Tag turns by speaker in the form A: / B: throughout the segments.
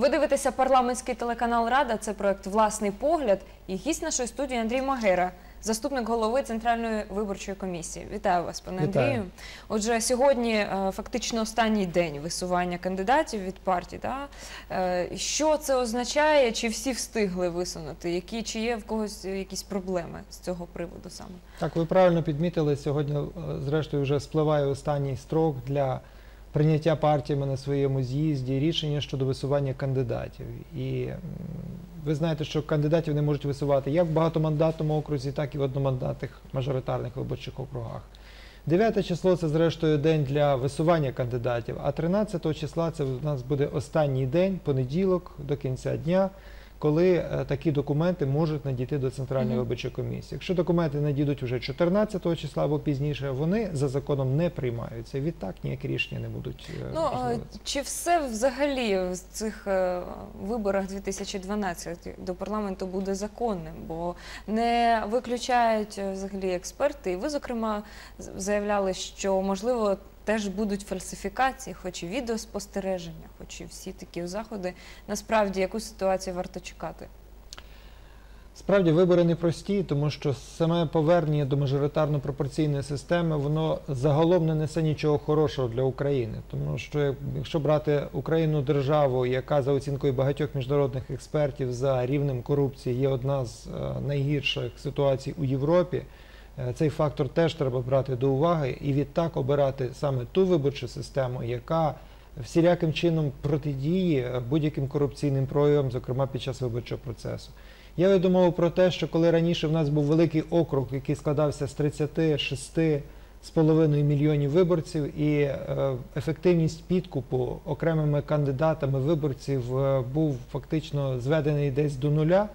A: Ви дивитеся парламентський телеканал Рада. Це проект Власний погляд. І гість нашої студії Андрій Магера, заступник голови Центральної виборчої комісії. Вітаю вас, пане
B: Вітаю.
A: Андрію. Отже, сьогодні е, фактично останній день висування кандидатів від партії. Да? Е, Що це означає? Чи всі встигли висунути? Які чи є в когось якісь проблеми з цього приводу саме?
B: Так, ви правильно підмітили, сьогодні, е, зрештою, вже спливає останній строк для прийняття партіями на своєму з'їзді рішення щодо висування кандидатів. І ви знаєте, що кандидатів не можуть висувати як в багатомандатному окрузі, так і в одномандатних мажоритарних виборчих округах. 9 число це зрештою день для висування кандидатів, а 13 числа це у нас буде останній день, понеділок до кінця дня, коли е, такі документи можуть надійти до Центральної виборчої комісії. Якщо документи надійдуть вже 14 числа або пізніше, вони за законом не приймаються. Відтак ніякі рішення не будуть е,
A: Ну, чи все взагалі в цих е, виборах 2012 до парламенту буде законним? Бо не виключають взагалі експерти. І ви, зокрема, заявляли, що можливо теж будуть фальсифікації, хоч і відеоспостереження, хоч і всі такі заходи. Насправді, яку ситуацію варто чекати?
B: Справді вибори непрості, тому що саме повернення до мажоритарно-пропорційної системи воно загалом не несе нічого хорошого для України. Тому що якщо брати Україну державу, яка за оцінкою багатьох міжнародних експертів за рівнем корупції є одна з е, найгірших ситуацій у Європі. Е, Цей фактор теж треба брати до уваги і відтак обирати саме ту виборчу систему, яка всіляким чином протидіє будь-яким корупційним проявам, зокрема під час виборчого процесу. Я веду мову про те, що коли раніше в нас був великий округ, який складався з 36 з половиною мільйонів виборців, і е, ефективність підкупу окремими кандидатами виборців е, був фактично зведений десь до нуля.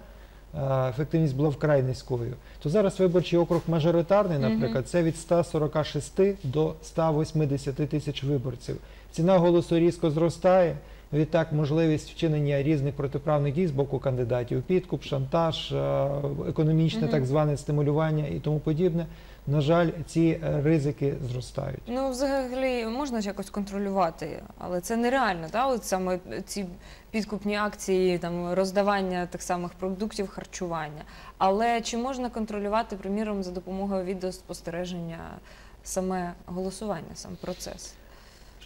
B: Е, Ефективність була вкрай низькою. То зараз виборчий округ мажоритарний, наприклад, це від 146 до 180 тисяч виборців. Ціна голосу різко зростає. Відтак, можливість вчинення різних протиправних дій з боку кандидатів, підкуп, шантаж, е, економічне так зване стимулювання і тому подібне. На жаль, ці е, ризики зростають.
A: Ну, взагалі можна ж якось контролювати, але це нереально, так? От саме ці підкупні акції, там роздавання тих самих продуктів харчування. Але чи можна контролювати, приміром, за допомогою відеоспостереження саме голосування, сам процес?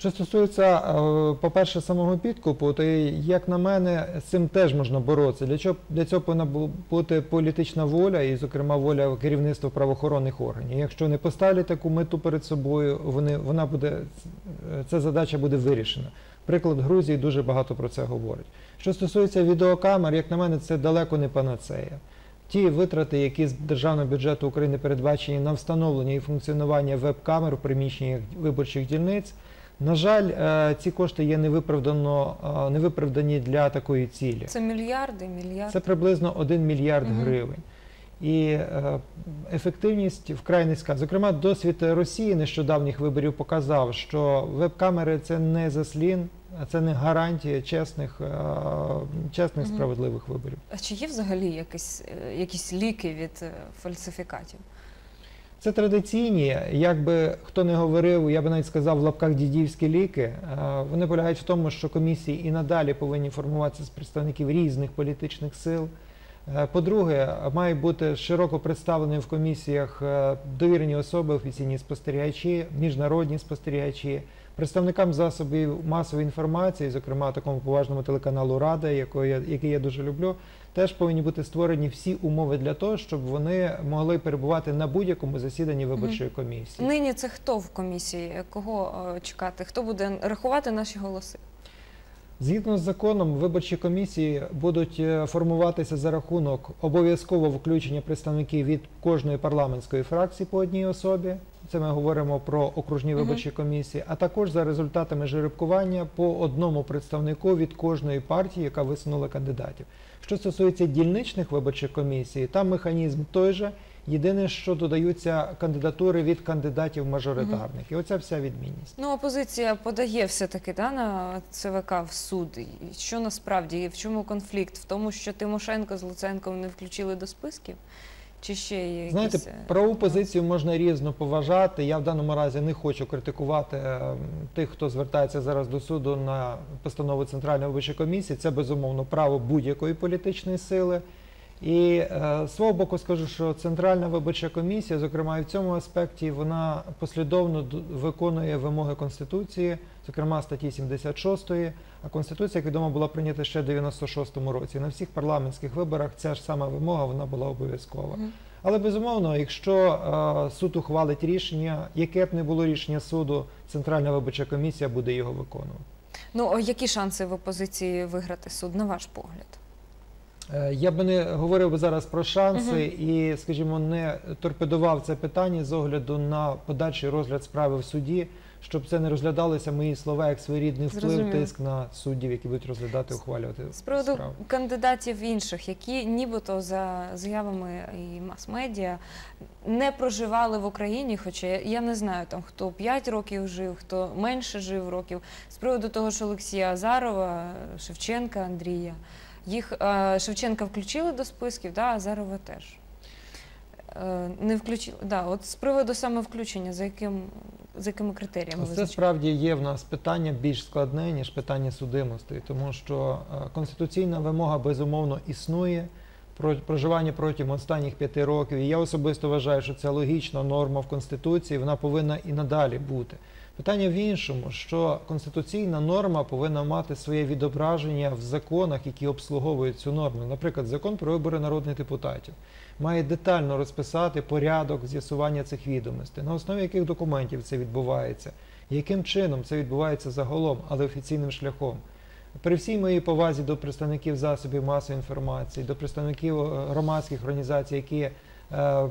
B: Що стосується, е, по-перше, самого підкупу, то як на мене, з цим теж можна боротися. Для чого для цього повинна бути політична воля, і, зокрема, воля керівництва правоохоронних органів. Якщо не поставлять таку мету перед собою, вони вона буде е, ця задача буде вирішена. Приклад Грузії дуже багато про це говорить. Що стосується відеокамер, як на мене, це далеко не панацея. Ті витрати, які з державного бюджету України передбачені на встановлення і функціонування веб-камер у приміщеннях виборчих дільниць. На жаль, е, ці кошти є невиправдано е, невиправдані для такої цілі.
A: Це мільярди, мільярди.
B: Це приблизно 1 мільярд
A: Мгм.
B: гривень. І е, ефективність вкрай низька. Зокрема, досвід Росії нещодавніх виборів показав, що веб-камери це не заслін, це не гарантія чесних, чесних справедливих виборів.
A: А чи є взагалі якісь, якісь ліки від фальсифікатів?
B: Це традиційні, як би хто не говорив, я би навіть сказав в лапках дідівські ліки. Е, Вони полягають в тому, що комісії і надалі повинні формуватися з представників різних політичних сил. Е, По-друге, має бути широко представлені в комісіях е, довірені особи, офіційні спостерігачі, міжнародні спостерігачі, представникам засобів масової інформації, зокрема такому поважному телеканалу Рада, який я дуже люблю, теж повинні бути створені всі умови для того, щоб вони могли перебувати на будь-якому засіданні виборчої комісії.
A: Нині це хто в комісії? Кого е, чекати? Хто буде рахувати наші голоси?
B: Згідно з законом, виборчі комісії будуть е, формуватися за рахунок обов'язкового включення представників від кожної парламентської фракції по одній особі. Це ми говоримо про окружні виборчі комісії, а також за результатами жеребкування по одному представнику від кожної партії, яка висунула кандидатів. Що стосується дільничних виборчих комісій, там механізм той же. Єдине, що додаються кандидатури від кандидатів мажоритарних, і оця вся відмінність.
A: Ну, опозиція подає все-таки да, на ЦВК в суд. І Що насправді, в чому конфлікт? В тому, що Тимошенко з Луценком не включили до списків? Чи ще є якісь...
B: Знаєте,
A: е,
B: правову позицію можна різно поважати. Я в даному разі не хочу критикувати е, тих, хто звертається зараз до суду на постанову Центральної виборчої комісії. Це безумовно право будь-якої політичної сили. І е, з свого боку скажу, що Центральна виборча комісія, зокрема і в цьому аспекті, вона послідовно виконує вимоги Конституції, зокрема статті 76, а Конституція, як відомо, була прийнята ще в 96-му році. На всіх парламентських виборах ця ж сама вимога вона була обов'язкова. Але безумовно, якщо е, суд ухвалить рішення, яке б не було рішення суду, Центральна виборча комісія буде його виконувати.
A: Ну, а які шанси в опозиції виграти суд, на ваш погляд?
B: Е, Я би не говорив би зараз про шанси і, скажімо, не торпедував це питання з огляду на подальший розгляд справи в суді, щоб це не розглядалися мої слова як своєрідний вплив,
A: Зрозуміло.
B: тиск на суддів, які будуть розглядати, ухвалювати
A: З приводу
B: справу.
A: кандидатів інших, які нібито за заявами і мас-медіа не проживали в Україні, хоча я не знаю там хто 5 років жив, хто менше жив років. З приводу того, що Олексія Азарова, Шевченка, Андрія, їх е, Шевченка включили до списків, да, Азарова теж. Е, Не включили. Да, от з приводу саме включення, за яким за якими критеріями
B: Це справді є в нас питання більш складне, ніж питання судимості, тому що е, конституційна вимога безумовно існує про проживання протягом останніх п'яти років. І я особисто вважаю, що це логічна норма в Конституції, вона повинна і надалі бути. Питання в іншому, що конституційна норма повинна мати своє відображення в законах, які обслуговують цю норму. Наприклад, закон про вибори народних депутатів має детально розписати порядок з'ясування цих відомостей, на основі яких документів це відбувається, яким чином це відбувається загалом, але офіційним шляхом. При всій моїй повазі до представників засобів масової інформації, до представників е, громадських організацій, які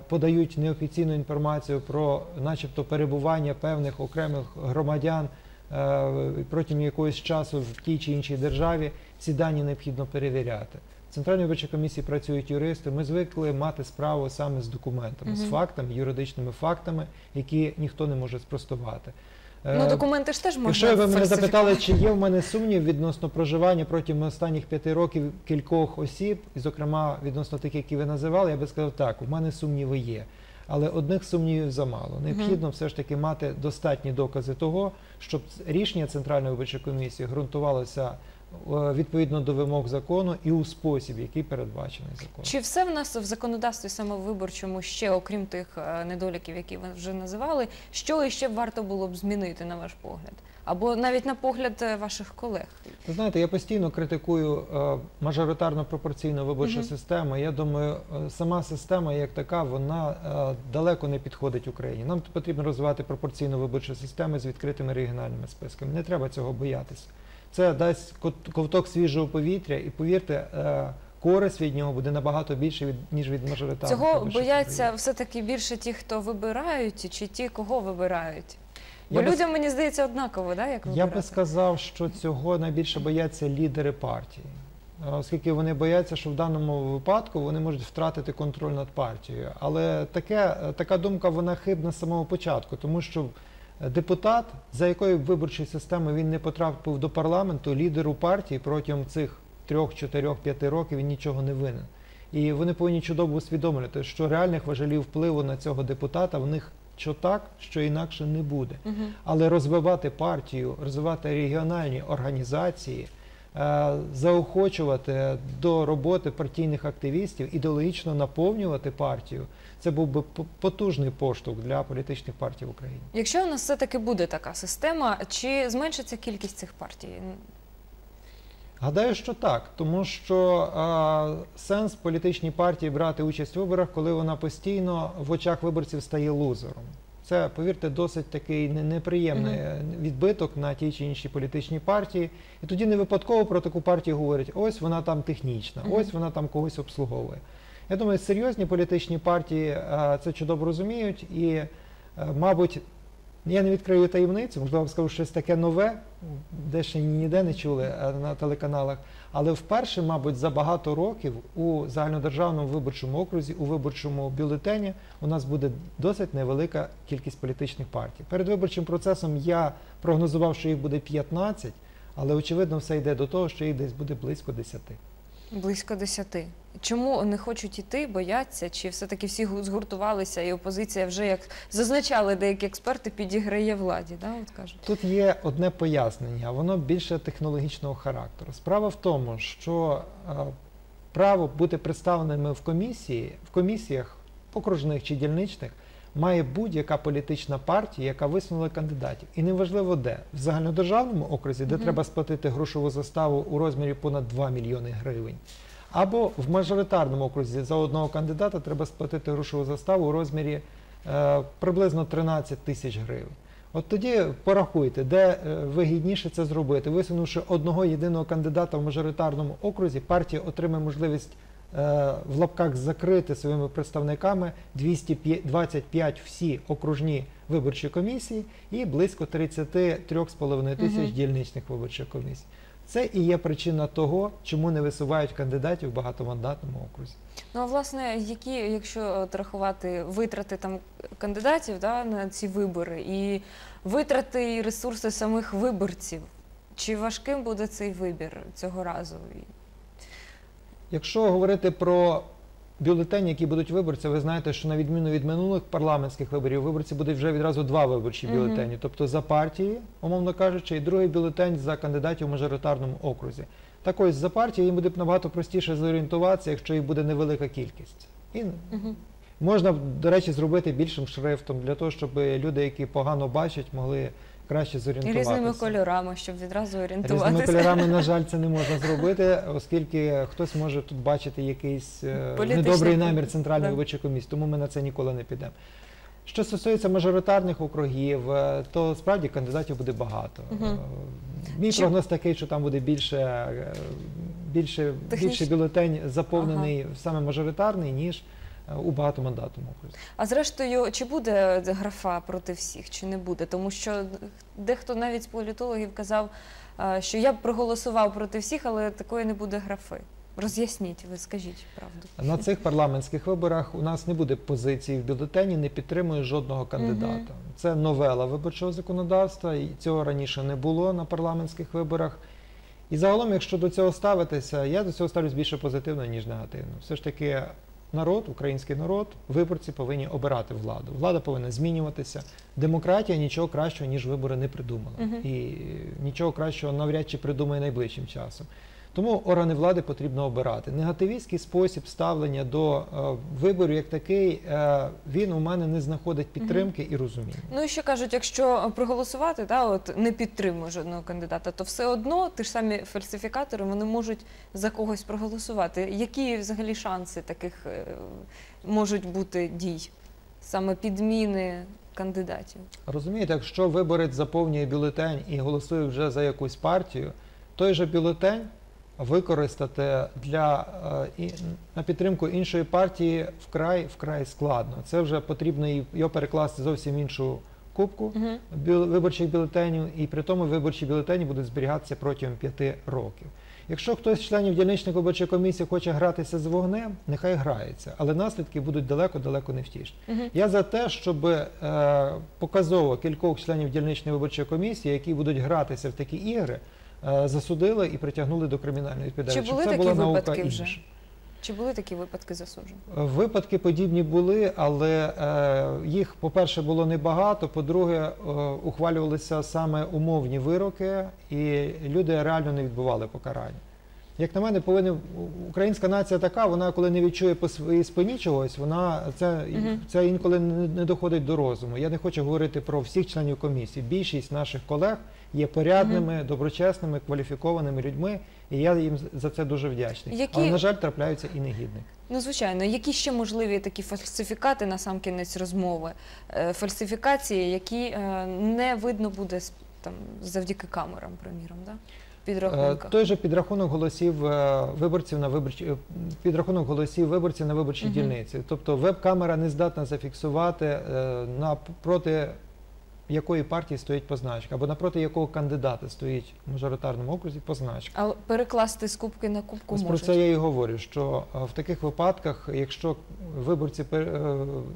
B: подають неофіційну інформацію про, начебто, перебування певних окремих громадян е, протягом якогось часу в тій чи іншій державі, ці дані необхідно перевіряти. В Центральній виборчій комісії працюють юристи. Ми звикли мати справу саме з документами, з
A: Мгм.
B: фактами, юридичними фактами, які ніхто не може спростувати.
A: Ну,
B: Е,
A: документи ж теж можна
B: Якщо ви мене запитали, чи є в мене сумнів відносно проживання протягом останніх п'яти років кількох осіб, і зокрема відносно тих, які ви називали, я би сказав, так, у мене сумніви є. Але одних сумнівів замало. Необхідно все ж таки мати достатні докази того, щоб рішення Центральної виборчої комісії ґрунтувалося відповідно до вимог закону і у спосіб, який передбачений законом.
A: Чи все в нас в законодавстві саме виборчому ще, окрім тих е, недоліків, які ви вже називали, що іще варто було б змінити на ваш погляд? Або навіть на погляд е, ваших колег?
B: Ви знаєте, я постійно критикую е, мажоритарно пропорційну виборчу систему. Я думаю, е, сама система як така, вона е, далеко не підходить Україні. Нам потрібно розвивати пропорційну виборчу систему з відкритими регіональними списками. Не треба цього боятися. Це дасть ковток свіжого повітря, і повірте, е, користь від нього буде набагато більше ніж від мажоритарних.
A: Цього бояться все-таки більше ті, хто вибирають, чи ті, кого вибирають? Бо
B: Я би
A: людям, мені здається, однаково, да, як
B: Я би сказав, що цього найбільше бояться лідери партії, Е, оскільки вони бояться, що в даному випадку вони можуть втратити контроль над партією. Але таке, е, така думка вона хибна з самого початку, тому що депутат, за якою виборчої системи він не потрапив до парламенту, лідеру партії протягом цих трьох, чотирьох, п'яти років він нічого не винен. І вони повинні чудово усвідомлювати, що реальних важелів впливу на цього депутата в них що так, що інакше не буде. Але розвивати партію, розвивати регіональні організації, заохочувати до роботи партійних активістів, ідеологічно наповнювати партію, це був би потужний поштовх для політичних партій в Україні.
A: Якщо у нас все-таки буде така система, чи зменшиться кількість цих партій?
B: Гадаю, що так, тому що е, сенс політичній партії брати участь у виборах, коли вона постійно в очах виборців стає лузером. Це, повірте, досить такий не- неприємний е, відбиток на тій чи іншій політичній партії. І тоді не випадково про таку партію говорять: ось вона там технічна, ось вона там когось обслуговує. Я думаю, серйозні політичні партії е, це чудово розуміють і, е, мабуть, я не відкрию таємницю, можливо, скажу щось таке нове, де ще ніде не чули на телеканалах. Але вперше, мабуть, за багато років у загальнодержавному виборчому окрузі, у виборчому бюлетені у нас буде досить невелика кількість політичних партій. Перед виборчим процесом я прогнозував, що їх буде 15, але очевидно все йде до того, що їх десь буде близько 10.
A: Близько десяти. Чому не хочуть іти, бояться? Чи все-таки всі гу- згуртувалися, і опозиція вже, як зазначали деякі експерти, підіграє владі? Да, от кажуть.
B: Тут є одне пояснення, воно більше технологічного характеру. Справа в тому, що е, право бути представленими в комісії, в комісіях окружних чи дільничних має будь-яка політична партія, яка висунула кандидатів. І неважливо де. В загальнодержавному окрузі, де
A: Мгм.
B: треба сплатити грошову заставу у розмірі понад 2 мільйони гривень. Або в мажоритарному окрузі за одного кандидата треба сплатити грошову заставу у розмірі е, приблизно 13 тисяч гривень. От тоді порахуйте, де е, вигідніше це зробити. Висунувши одного єдиного кандидата в мажоритарному окрузі, партія отримає можливість е, в лапках закрити своїми представниками 225 всі окружні виборчі комісії і близько 33,5 тисяч
A: Мгм.
B: дільничних виборчих комісій. Це і є причина того, чому не висувають кандидатів в багатомандатному окрузі.
A: Ну а власне, які, якщо рахувати витрати там кандидатів да, на ці вибори, і витрати і ресурси самих виборців, чи важким буде цей вибір цього разу?
B: Якщо говорити про бюлетені, які будуть виборці, ви знаєте, що на відміну від минулих парламентських виборів, виборці будуть вже відразу два виборчі бюлетені, тобто за партії, умовно кажучи, і другий бюлетень за кандидатів в мажоритарному окрузі. Так ось за партії їм буде набагато простіше зорієнтуватися, якщо їх буде невелика кількість. І можна, до речі, зробити більшим шрифтом для того, щоб люди, які погано бачать, могли краще
A: І
B: зорієнтуватися.
A: різними кольорами, щоб відразу орієнтуватися.
B: Різними кольорами, на жаль, це не можна зробити, оскільки хтось може тут бачити якийсь е,
A: Політичний
B: недобрий намір центральної виборчої комісії, тому ми на це ніколи не підемо. Що стосується мажоритарних округів, е, то справді кандидатів буде багато. Мій
A: Чи-
B: прогноз такий, що там буде більше, е, більше,
A: Техніч-
B: більше бюлетень заповнений саме мажоритарний, ніж у багатомандатному окрузі.
A: А зрештою, чи буде графа проти всіх, чи не буде? Тому що дехто навіть з політологів казав, е, що я б проголосував проти всіх, але такої не буде графи. Роз'ясніть, ви скажіть правду.
B: На цих парламентських виборах у нас не буде позиції в бюлетені, не підтримує жодного кандидата.
A: Мгм.
B: Це новела виборчого законодавства, і цього раніше не було на парламентських виборах. І загалом, якщо до цього ставитися, я до цього ставлюсь більше позитивно, ніж негативно. Все ж таки, народ, український народ, виборці повинні обирати владу. Влада повинна змінюватися. Демократія нічого кращого, ніж вибори, не придумала.
A: Мгм.
B: І нічого кращого навряд чи придумає найближчим часом. Тому органи влади потрібно обирати. Негативістський спосіб ставлення до е, виборів як такий, е, він у мене не знаходить підтримки і розуміння.
A: Ну і ще кажуть, якщо проголосувати, да, от не підтримує жодного кандидата, то все одно ті ж самі фальсифікатори вони можуть за когось проголосувати. Які взагалі шанси таких е, можуть бути дій, саме підміни кандидатів?
B: Розумієте, якщо виборець заповнює бюлетень і голосує вже за якусь партію, той же бюлетень використати для е, і- на підтримку іншої партії вкрай вкрай складно. Це вже потрібно його перекласти зовсім іншу кубку
A: Угу.
B: виборчих бюлетенів, і при тому виборчі бюлетені будуть зберігатися протягом п'яти років. Якщо хтось з членів дільничної виборчої комісії хоче гратися з вогнем, нехай грається, але наслідки будуть далеко-далеко не втішні.
A: Угу.
B: Я за те, щоб е, показово кількох членів дільничної виборчої комісії, які будуть гратися в такі ігри, засудили і притягнули до кримінальної відповідальності.
A: Чи були
B: це
A: такі
B: була наука
A: випадки вже?
B: інша.
A: Чи були такі випадки засуджені?
B: Е, Випадки подібні були, але е, їх, по-перше, було небагато. По-друге, е, ухвалювалися саме умовні вироки, і люди реально не відбували покарання. Як на мене, повинна українська нація така, вона коли не відчує по своїй спині чогось, вона це, це інколи не, не доходить до розуму. Я не хочу говорити про всіх членів комісії. Більшість наших колег є порядними, доброчесними, кваліфікованими людьми, і я їм за це дуже вдячний.
A: Які-
B: Але, на жаль, трапляються і негідники.
A: Ну, звичайно, які ще можливі такі фальсифікати на сам кінець розмови? Е, Фальсифікації, які е, не видно буде там завдяки камерам, приміром, да?
B: Е,
A: підрахунках.
B: Той же підрахунок голосів е, виборців на виборчі е, підрахунок голосів виборців на виборчій
A: Мгм.
B: дільниці. Тобто веб-камера не здатна зафіксувати е, на проти якої партії стоїть позначка, або напроти якого кандидата стоїть в мажоритарному окрузі позначка.
A: А перекласти з кубки на кубку
B: Ось про це я і говорю, що е, в таких випадках, якщо виборці, е,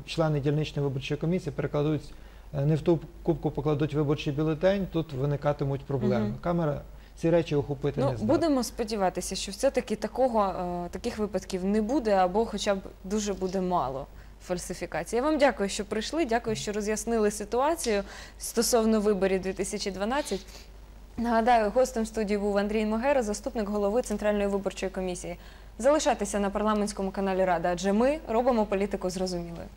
B: члени дільничної виборчої комісії перекладуть е, не в ту кубку покладуть виборчий бюлетень, тут виникатимуть проблеми.
A: Мгм.
B: Камера ці речі охопити
A: Ну,
B: не здатна.
A: будемо сподіватися, що все-таки такого, е, таких випадків не буде, або хоча б дуже буде мало фальсифікацій. Я вам дякую, що прийшли. Дякую, що роз'яснили ситуацію стосовно виборів 2012. Нагадаю, гостем студії був Андрій Могера, заступник голови Центральної виборчої комісії. Залишайтеся на парламентському каналі Рада, адже ми робимо політику зрозумілою.